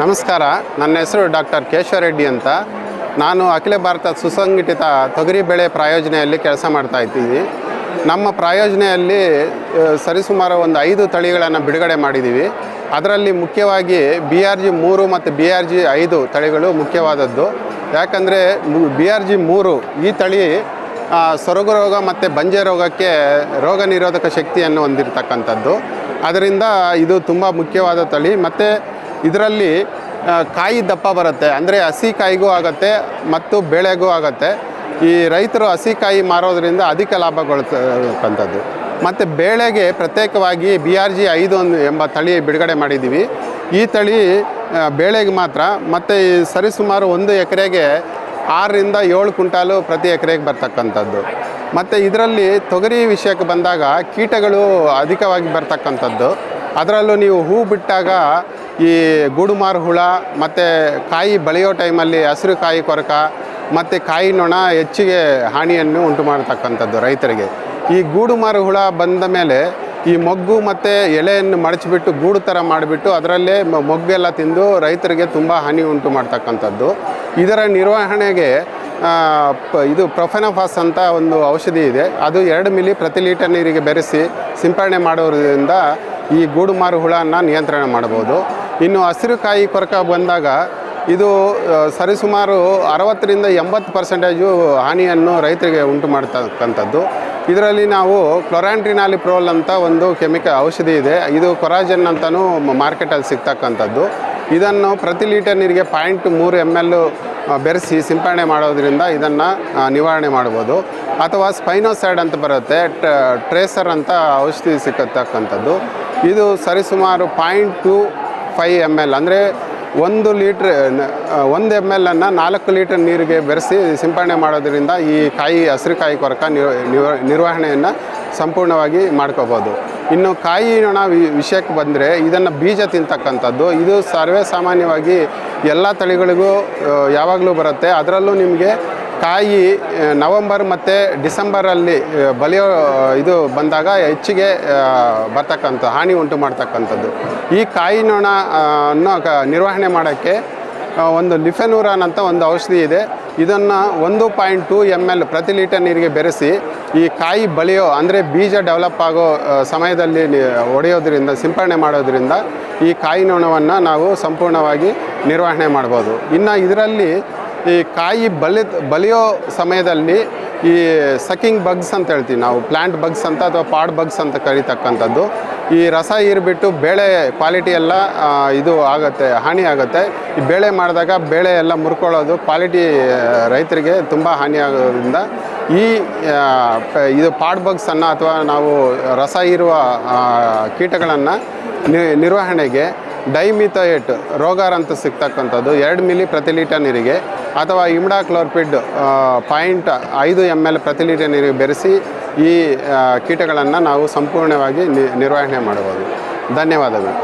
ನಮಸ್ಕಾರ. ನನ್ನ ಹೆಸರು ಡಾಕ್ಟರ್ ಕೇಶವರೆಡ್ಡಿ ಅಂತ. ನಾನು ಅಖಿಲ ಭಾರತ ಸುಸಂಘಟಿತ ತೊಗರಿ ಬೆಳೆ ಪ್ರಾಯೋಜನೆಯಲ್ಲಿ ಕೆಲಸ ಮಾಡ್ತಾ ಇದ್ದೀವಿ ನಮ್ಮ ಪ್ರಾಯೋಜನೆಯಲ್ಲಿ ಸರಿಸುಮಾರು ಒಂದು ಐದು ತಳಿಗಳನ್ನು ಬಿಡುಗಡೆ ಮಾಡಿದ್ದೀವಿ. ಅದರಲ್ಲಿ ಮುಖ್ಯವಾಗಿ ಬಿ ಆರ್ ಜಿ ಮೂರು ಮತ್ತು ಬಿ ಆರ್ ಜಿ ಐದು ತಳಿಗಳು ಮುಖ್ಯವಾದದ್ದು. ಯಾಕಂದರೆ ಬಿ ಆರ್ ಜಿ ಮೂರು ಈ ತಳಿ ಸೊರಗು ರೋಗ ಮತ್ತು ಬಂಜೆ ರೋಗಕ್ಕೆ ರೋಗ ನಿರೋಧಕ ಶಕ್ತಿಯನ್ನು ಹೊಂದಿರತಕ್ಕಂಥದ್ದು. ಅದರಿಂದ ಇದು ತುಂಬ ಮುಖ್ಯವಾದ ತಳಿ. ಮತ್ತು ಇದರಲ್ಲಿ ಕಾಯಿ ದಪ್ಪ ಬರುತ್ತೆ. ಅಂದರೆ ಹಸಿ ಕಾಯಿಗೂ ಆಗುತ್ತೆ ಮತ್ತು ಬೆಳೆಗೂ ಆಗುತ್ತೆ. ಈ ರೈತರು ಹಸಿ ಕಾಯಿ ಮಾರೋದ್ರಿಂದ ಅಧಿಕ ಲಾಭಗೊಳ್ತಕ್ಕಂಥದ್ದು ಮತ್ತು ಬೇಳೆಗೆ ಪ್ರತ್ಯೇಕವಾಗಿ ಬಿ ಆರ್ ಜಿ ಐದು ಒಂದು ಎಂಬ ತಳಿ ಬಿಡುಗಡೆ ಮಾಡಿದ್ದೀವಿ. ಈ ತಳಿ ಬೇಳೆಗೆ ಮಾತ್ರ. ಮತ್ತು ಈ ಸರಿಸುಮಾರು ಒಂದು ಎಕರೆಗೆ ಆರರಿಂದ ಏಳು ಕುಂಟಾಲು ಪ್ರತಿ ಎಕರೆಗೆ ಬರ್ತಕ್ಕಂಥದ್ದು. ಮತ್ತು ಇದರಲ್ಲಿ ತೊಗರಿ ವಿಷಯಕ್ಕೆ ಬಂದಾಗ ಕೀಟಗಳು ಅಧಿಕವಾಗಿ ಬರ್ತಕ್ಕಂಥದ್ದು. ಅದರಲ್ಲೂ ನೀವು ಹೂ ಬಿಟ್ಟಾಗ ಈ ಗೂಡುಮಾರು ಹುಳ, ಮತ್ತು ಕಾಯಿ ಬೆಳೆಯೋ ಟೈಮಲ್ಲಿ ಹಸಿರು ಕಾಯಿ ಕೊರಕ, ಮತ್ತು ಕಾಯಿ ನೊಣ ಹೆಚ್ಚಿಗೆ ಹಾನಿಯನ್ನು ಉಂಟು ಮಾಡತಕ್ಕಂಥದ್ದು ರೈತರಿಗೆ. ಈ ಗೂಡುಮಾರು ಹುಳ ಬಂದ ಮೇಲೆ ಈ ಮೊಗ್ಗು ಮತ್ತು ಎಲೆಯನ್ನು ಮಡಚಿಬಿಟ್ಟು ಗೂಡು ಥರ ಮಾಡಿಬಿಟ್ಟು ಅದರಲ್ಲೇ ಮೊಗ್ಗೆಲ್ಲ ತಿಂದು ರೈತರಿಗೆ ತುಂಬ ಹಾನಿ ಉಂಟು ಮಾಡ್ತಕ್ಕಂಥದ್ದು ಇದರ ನಿರ್ವಹಣೆಗೆ ಇದು ಪ್ರೊಫೆನಫಾಸ್ ಅಂತ ಒಂದು ಔಷಧಿ ಇದೆ. ಅದು ಎರಡು ಮಿಲಿ ಪ್ರತಿ ಲೀಟರ್ ನೀರಿಗೆ ಬೆರೆಸಿ ಸಿಂಪರಣೆ ಮಾಡೋದ್ರಿಂದ ಈ ಗೂಡುಮಾರು ಹುಳನ್ನು ನಿಯಂತ್ರಣ ಮಾಡ್ಬೋದು ಇನ್ನು ಹಸಿರು ಕಾಯಿ ಕೊರಕ ಬಂದಾಗ ಇದು ಸರಿಸುಮಾರು ಅರವತ್ತರಿಂದ ಎಂಬತ್ತು ಪರ್ಸೆಂಟೇಜು ಹಾನಿಯನ್ನು ರೈತರಿಗೆ ಉಂಟು ಮಾಡ್ತಕ್ಕಂಥದ್ದು. ಇದರಲ್ಲಿ ನಾವು ಕ್ಲೊರಾಂಟ್ರಿನಾಲಿಪ್ರೋಲ್ ಅಂತ ಒಂದು ಕೆಮಿಕಲ್ ಔಷಧಿ ಇದೆ. ಇದು ಕೊರಾಜನ್ ಅಂತಲೂ ಮಾರ್ಕೆಟಲ್ಲಿ ಸಿಗ್ತಕ್ಕಂಥದ್ದು. ಇದನ್ನು ಪ್ರತಿ ಲೀಟರ್ ನೀರಿಗೆ ಪಾಯಿಂಟ್ ಮೂರು ಎಂ ಎಲ್ ಬೆರೆಸಿ ಸಿಂಪರಣೆ ಮಾಡೋದ್ರಿಂದ ಇದನ್ನು ನಿವಾರಣೆ ಮಾಡ್ಬೋದು ಅಥವಾ ಸ್ಪೈನೋಸೈಡ್ ಅಂತ ಬರುತ್ತೆ ಟ್ರೇಸರ್ ಅಂತ ಔಷಧಿ ಸಿಕ್ಕತಕ್ಕಂಥದ್ದು ಇದು ಸರಿಸುಮಾರು point two five M L ಅಂದರೆ ಒಂದು ಲೀಟ್ರ್ ಒಂದು ಎಂ ಎಲ್ ಅನ್ನು ನಾಲ್ಕು ಲೀಟರ್ ನೀರಿಗೆ ಬೆರೆಸಿ ಸಿಂಪಡಣೆ ಮಾಡೋದರಿಂದ ಈ ಕಾಯಿ, ಹಸಿರು ಕಾಯಿ ಕೊರಕ ನಿರ್ವಹಣೆಯನ್ನು ಸಂಪೂರ್ಣವಾಗಿ ಮಾಡ್ಕೋಬೋದು. ಇನ್ನು ಕಾಯಿ ನೊಣ ವಿಷಯಕ್ಕೆ ಬಂದರೆ ಇದನ್ನು ಬೀಜ ತಿಂತಕ್ಕಂಥದ್ದು, ಇದು ಸರ್ವೇ ಸಾಮಾನ್ಯವಾಗಿ ಎಲ್ಲ ತಳಿಗಳಿಗೂ ಯಾವಾಗಲೂ ಬರುತ್ತೆ. ಅದರಲ್ಲೂ ನಿಮಗೆ ಕಾಯಿ ನವಂಬರ್ ಮತ್ತು ಡಿಸೆಂಬರಲ್ಲಿ ಬಲಿಯೋ, ಇದು ಬಂದಾಗ ಹೆಚ್ಚಿಗೆ ಬರ್ತಕ್ಕಂಥ, ಹಾನಿ ಉಂಟು ಮಾಡ್ತಕ್ಕಂಥದ್ದು. ಈ ಕಾಯಿ ನೊಣ ಅನ್ನು ಕ- ನಿರ್ವಹಣೆ ಮಾಡೋಕ್ಕೆ ಒಂದು ಲಿಫೆನೂರಾನ್ ಅಂತ ಒಂದು ಔಷಧಿ ಇದೆ. ಇದನ್ನು ಒಂದು ಪಾಯಿಂಟ್ ಟು ಎಂ ಎಲ್ ಪ್ರತಿ ಲೀಟರ್ ನೀರಿಗೆ ಬೆರೆಸಿ, ಈ ಕಾಯಿ ಬಳಿಯೋ ಅಂದರೆ ಬೀಜ ಡೆವಲಪ್ ಆಗೋ ಸಮಯದಲ್ಲಿ ಒಡೆಯೋದ್ರಿಂದ ಸಿಂಪರಣೆ ಮಾಡೋದ್ರಿಂದ ಈ ಕಾಯಿ ನೊಣವನ್ನು ನಾವು ಸಂಪೂರ್ಣವಾಗಿ ನಿರ್ವಹಣೆ ಮಾಡ್ಬೋದು. ಇನ್ನು ಇದರಲ್ಲಿ ಈ ಕಾಯಿ ಬಲಿ ಬಲಿಯೋ ಸಮಯದಲ್ಲಿ ಈ ಸಕಿಂಗ್ ಬಗ್ಸ್ ಅಂತ ಹೇಳ್ತೀವಿ ನಾವು ಪ್ಲ್ಯಾಂಟ್ ಬಗ್ಸ್ ಅಂತ ಅಥವಾ ಪಾಡ್ ಬಗ್ಸ್ ಅಂತ ಕರಿತಕ್ಕಂಥದ್ದು. ಈ ರಸ ಇರ್ಬಿಟ್ಟು ಬೇಳೆ ಕ್ವಾಲಿಟಿ ಎಲ್ಲ ಇದು ಆಗುತ್ತೆ, ಹಾನಿ ಆಗುತ್ತೆ. ಈ ಬೇಳೆ ಮಾಡಿದಾಗ ಬೇಳೆ ಎಲ್ಲ ಮುರ್ಕೊಳ್ಳೋದು ಕ್ವಾಲಿಟಿ ರೈತರಿಗೆ ತುಂಬ ಹಾನಿ ಆಗೋದ್ರಿಂದ ಈ ಇದು ಪಾಡ್ ಬಗ್ಸನ್ನು ಅಥವಾ ನಾವು ರಸ ಇರುವ ಕೀಟಗಳನ್ನು ನಿರ್ವಹಣೆಗೆ ಡೈಮಿಥೋಯೇಟ್ ರೋಗಾರ್ ಅಂತ ಸಿಗ್ತಕ್ಕಂಥದ್ದು. ಎರಡು ಮಿಲಿ ಪ್ರತಿ ಲೀಟರ್ ನೀರಿಗೆ ಅಥವಾ ಇಮ್ಡಾ ಕ್ಲೋರ್ಪಿಡ್ ಪಾಯಿಂಟ್ ಐದು ಎಂ ಎಲ್ ಪ್ರತಿ ಲೀಟರ್ ನೀರಿಗೆ ಬೆರೆಸಿ ಈ ಕೀಟಗಳನ್ನು ನಾವು ಸಂಪೂರ್ಣವಾಗಿ ನಿರ್ವಹಣೆ ಮಾಡಬಹುದು. ಧನ್ಯವಾದಗಳು.